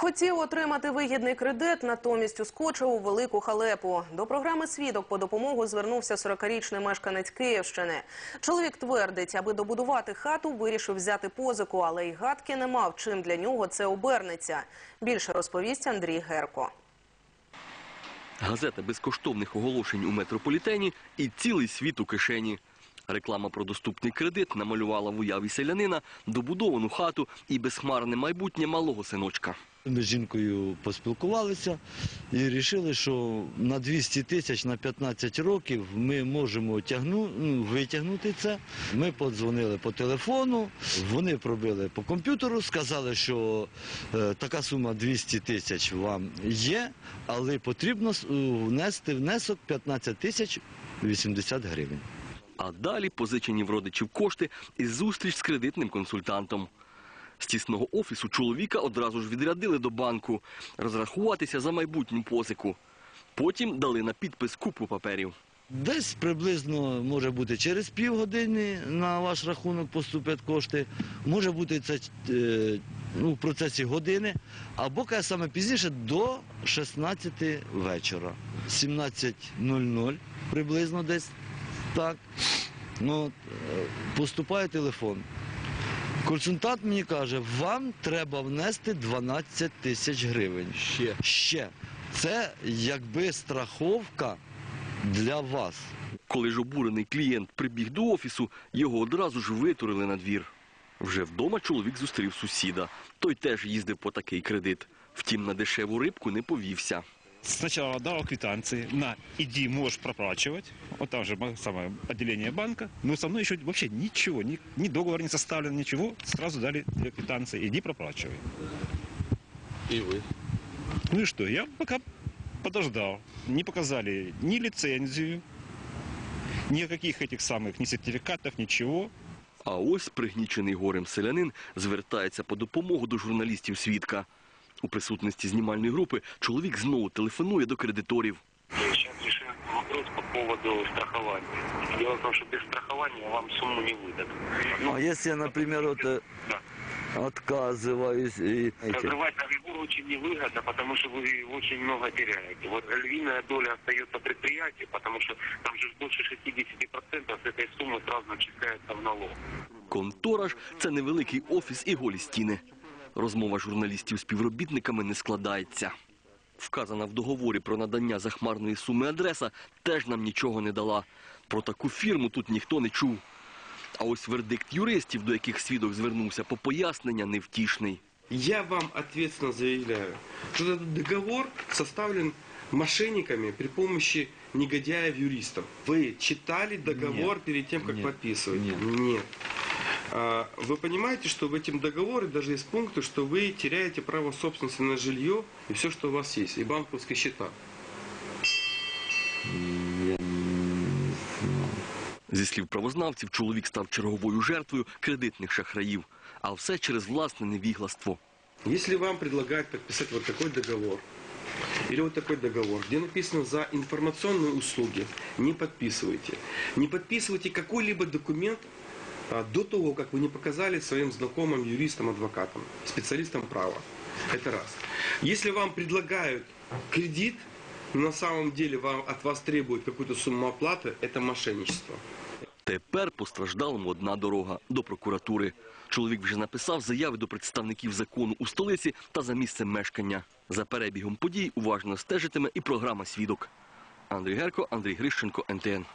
Хотів отримати вигідний кредит, натомість ускочив у велику халепу. До програми «Свідок» по допомогу звернувся 40-річний мешканець Київщини. Чоловік твердить, аби добудувати хату, вирішив взяти позику, але й гадки не мав, чим для нього це обернеться. Більше розповість Андрій Герко. Газета безкоштовних оголошень у метрополітені і цілий світ у кишені. Реклама про доступний кредит намалювала в уяві селянина добудовану хату і безхмарне майбутнє малого синочка. Ми з жінкою поспілкувалися і вирішили, що на 200 тисяч на 15 років ми можемо ну, витягнути це. Ми подзвонили по телефону, вони пробили по комп'ютеру, сказали, що е, така сума 200 тисяч вам є, але потрібно е, внести внесок 15 тисяч 80 гривень. А далі позичені в родичів кошти і зустріч з кредитним консультантом. З тісного офісу чоловіка одразу ж відрядили до банку розрахуватися за майбутню позику. Потім дали на підпис купу паперів. Десь приблизно може бути через півгодини на ваш рахунок поступлять кошти. Може бути це е, ну, в процесі години, або каже, саме пізніше до 16 вечора. 17.00 приблизно десь так. Ну, е, поступає телефон. Консультант мені каже, вам треба внести 12 тисяч гривень. Ще. Ще. Це якби страховка для вас. Коли ж обурений клієнт прибіг до офісу, його одразу ж витурили на двір. Вже вдома чоловік зустрів сусіда. Той теж їздив по такий кредит. Втім, на дешеву рибку не повівся. Сначала дал квитанции на «иди, можешь проплачивать». Вот там же самое отделение банка. Но со мной еще вообще ничего, ни, ни договор не составлен, ничего. Сразу дали две квитанции «иди, проплачивай». І ви? Ну и что, я пока подождал. Не показали ни лицензию, никаких этих самых, ни сертификатов, ничего. А ось пригнічений горем селянин звертається по допомогу до журналістів свідка. У присутності знімальної групи чоловік знову телефонує до кредиторів. Сейчас решил вопрос по поводу страхования. Дело в том, что без страхования вам сумму не выдадут. Ну, А если я, например, вот, э, отказываюсь и... Разрывать договор очень невыгодно, потому что вы очень много теряете. Вот львиная доля остается предприятию, потому что там же больше 60% с этой суммы сразу начисляется в налог. Контора ж це невеликий офіс і голі стіни. Розмова журналістів з співробітниками не складається. Вказана в договорі про надання захмарної суми адреса теж нам нічого не дала. Про таку фірму тут ніхто не чув. А ось вердикт юристів, до яких свідок звернувся по пояснення, невтішний. Я вам ответственно заявляю, что этот договор составлен мошенниками при помощи негодяев-юристов. Вы читали договор Нет. перед тем, как Нет. подписываете? Нет. Нет. А, Вы понимаете, что в этом договоре даже есть пункты, что вы теряете право собственности на жилье и все, что у вас есть, и банковские счета. Я не знаю. Зі слів правознавців, чоловік став черговою жертвою кредитних шахраїв. А все через власне невігластво. Если вам предлагают подписать вот такой договор, или вот такой договор, где написано за информационные услуги, не подписывайте. Не подписывайте какой-либо документ а, до того, как вы не показали своим знакомым юристам, адвокатам, специалистам права. Это раз. Если вам предлагают кредит, но на самом деле вам, от вас требуют какую-то сумму оплаты, это мошенничество. Тепер постраждалому одна дорога до прокуратури. Чоловік вже написав заяви до представників закону у столиці та за місцем мешкання. За перебігом подій уважно стежитиме і програма «Свідок». Андрій Герко, Андрій Грищенко, НТН.